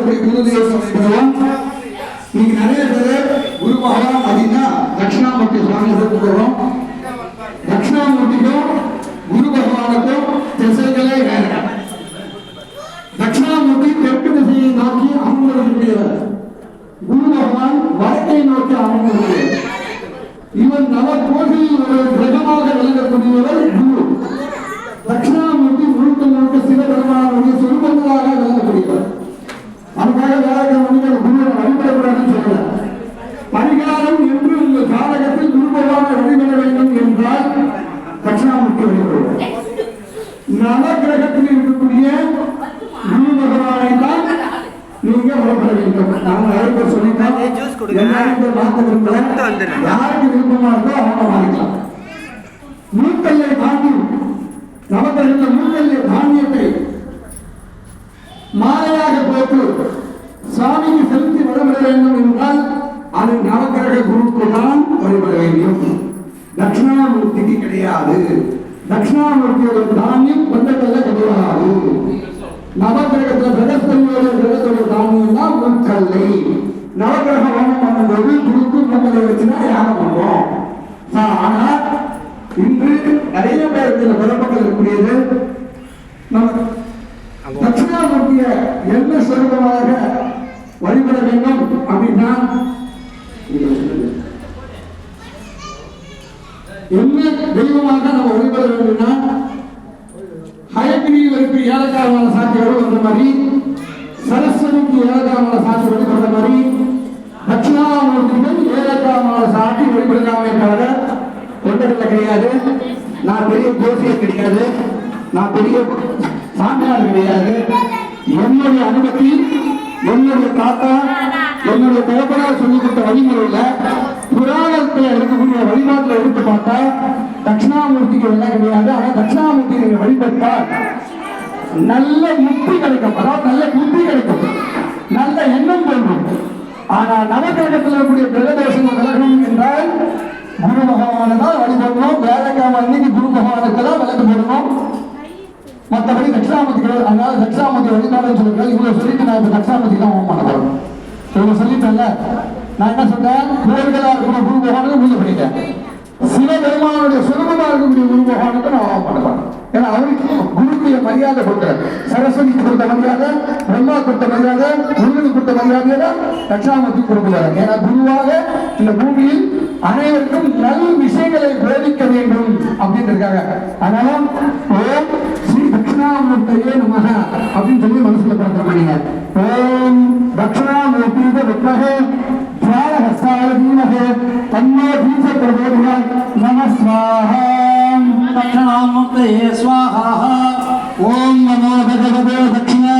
குருதேவம் பெறுவோம் நீங்க நிறைய பேர் குரு பகவான் அப்படின்னா தட்சிணாமூர்த்தி சுவாமி போகிறோம் தட்சிணாமூர்த்திக்கும் குரு பகவானுக்கும் திசைகளே வேற. தட்சிணாமூர்த்தி தெற்கு திசையை நோக்கி அமர்ந்திருக்கிறார். குரு பகவான் வடக்கை நோக்கி அமர்ந்திருக்கிறார். இவன் நவ கோஷில் ஒரு கிரகமாக விளங்கக்கூடியவர் குரு. தட்சிணா தட்சிணாமூர்த்தி வழிபடுவார் நவ கிரகத்தில் இருக்கக்கூடிய குரு பகவானை தான் நீங்க வழிபட வேண்டும் நிறைய பேர் சொல்லிட்டோம். எல்லாரும் மாத்த விரும்பல. யாருக்கு விருப்பமா இருக்கோ அவங்க மாறிக்கலாம். மூக்கல்லை தாண்டி நவக்கிரகத்துல மூக்கல்லை தானியத்தை மாலையாக போட்டு சாமிக்கு செலுத்தி வழிபட வேண்டும் என்றால் அது நவக்கிரக குருக்கு தான். வழிபட வேண்டும் தட்சிணாமூர்த்திக்கு கிடையாது. தட்சிணாமூர்த்தியோட தானியம் கொண்டதல்ல கிடையாது நவகிரகத்துல பிரகஸ்பதியோட கிரகத்தோட தானியம் தான் மூக்கல்லை நவகிரக ஹோமம் பண்ணும்போது குறுக்கு மூக்கலை வச்சுனா யாகம் பண்ணுவோம். ஆனா இன்று நிறைய பேருக்கு இதுல குழப்பங்கள் இருக்கக்கூடியது நம்ம தட்சிணாமூர்த்திய என்ன சொருபமாக என்ன தெய்வமாக நம்ம வழிபட வேண்டும்னா ஹயகிரிவருக்கு ஏலக்காய் மேல வந்த மாதிரி சரஸ்வதிக்கு ஏலக்காய் மேல சாட்சி வழிபடுற மாதிரி தட்சிணாமூர்த்திகள் ஏலக்காய் மேல சாட்சி வழிபடலாமே தவிர தொண்டர்கள் கிடையாது. நான் பெரிய ஜோசியர் கிடையாது. நான் பெரிய சாமியார் கிடையாது. என்னுடைய அனுமதி என்னுடைய தாத்தா என்னுடைய தகப்பனார் சொல்லிக் கொடுத்த வழிமுறையில் புராணத்துல இருக்கக்கூடிய வழிபாட்டுல எடுத்து பார்த்தா தட்சிணாமூர்த்திக்கு கிடையாது ஆனா தட்சிணாமூர்த்தி நீங்க வழிபட்டால் நல்ல யுக்தி கிடைக்கும். அதாவது நல்ல புத்தி கிடைக்கும். நல்ல எண்ணம் தோன்றும். ஆனால் நவகிரகத்தில் இருக்கக்கூடிய கிரகதோஷங்கள் விலகணும் என்றால் குரு பகவானை தான் வழிபடணும் வேலைக்காம அன்னைக்கு குரு பகவானுக்கு தான் விளக்கு போடணும். மற்றபடி தட்சிணாமூர்த்தி அதனால தட்சிணாமூர்த்தி வழிபாடுன்னு சொல்லுங்கள் இவ்வளவு சொல்லிட்டு நான் இப்ப தட்சிணாமூர்த்தி தான் ஓம் பண்ண போறேன். இவ்வளவு சொல்லிட்டேன்ல. நான் என்ன சொன்னேன் கோவில்களா இருக்கிற குரு பகவானுக்கு பூஜை பண்ணிட்டேன். சுரூபமா இருக்கக்கூடிய நான் ஓம் ஏன்னா அவருக்கு குருக்குரிய மரியாதை கொடுக்குற சரஸ்வதிக்கு கொடுத்த மரியாதை பிரம்மா கொடுத்த மரியாதை முருகனுக்கு கொடுத்த மரியாதையை தட்சாமூர்த்தி கொடுக்கிறார். ஏன்னா குருவாக இந்த பூமியில் அனைவருக்கும் நல் விஷயங்களை போதிக்க வேண்டும் அப்படின்னு இருக்காங்க அதனால ஓம் ஸ்ரீ தட்சிணாமூர்த்தியே நமக அப்படின்னு சொல்லி மனசுல பிறந்த பண்ணீங்க ஓம் தட்சிணாமூர்த்தி வித்மகே ஜாலஹஸ்தாய தீமகே தன்னோ தீச பிரபோதிகள் நமஸ்வாஹா नाम स्वाहा ओम नमो भगवते दक्षिणा